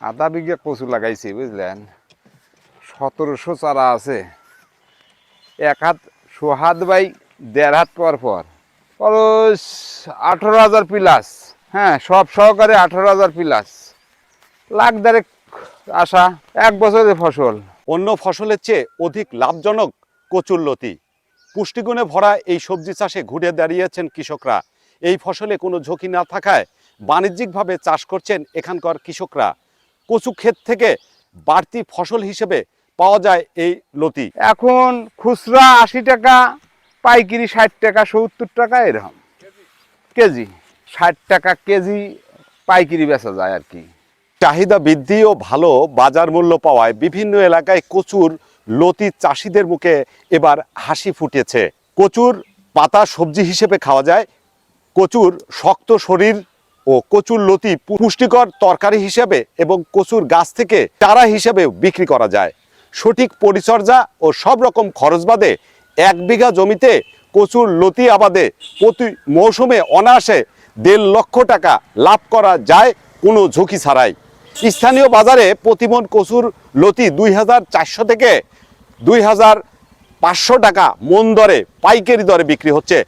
আধা বিঘে কচু লাগাইছি, বুঝলেন? সতেরোশো চারা আছে। এক হাত সোহাত বাই দেড় হাত পর পর। খরচ আঠারো হাজার প্লাস। হ্যাঁ সব সহকারে আঠারো হাজার প্লাস। লাখ দেড়েক আসা এক বছরের ফসল। অন্য ফসলের চেয়ে অধিক লাভজনক কচুরলতি পুষ্টিগুণে ভরা এই সবজি চাষে ঘুরে দাঁড়িয়েছেন কৃষকরা। এই ফসলে কোনো ঝুঁকি না থাকায় বাণিজ্যিকভাবে চাষ করছেন এখানকার কৃষকরা। কচু ক্ষেত থেকে বাড়তি ফসল হিসেবে পাওয়া যায় এই লতি। এখন খুচরা আশি টাকা পাইকারি ষাট টাকা সত্তর টাকা এরকম। কেজি ষাট টাকা কেজি পাইকারি বেচা যায় আর কি। চাহিদা বৃদ্ধি ও ভালো বাজার মূল্য পাওয়ায় বিভিন্ন এলাকায় কচুর লতি চাষিদের মুখে এবার হাসি ফুটেছে। কচুর পাতা সবজি হিসেবে খাওয়া যায়। কচুর শক্ত শরীর ও কচুর লতি পুষ্টিকর তরকারি হিসেবে এবং কচুর গাছ থেকে চারা হিসেবে বিক্রি করা যায়। সঠিক পরিচর্যা ও সব রকম খরচ বাদে এক বিঘা জমিতে কচুর লতি আবাদে প্রতি মৌসুমে অনায়াসে দেড় লক্ষ টাকা লাভ করা যায় কোনো ঝুঁকি ছাড়াই। স্থানীয় বাজারে প্রতিমন কচুর লতি দুই হাজার চারশো থেকে দুই হাজার পাঁচশো টাকা মন দরে, পাইকারি দরে বিক্রি হচ্ছে।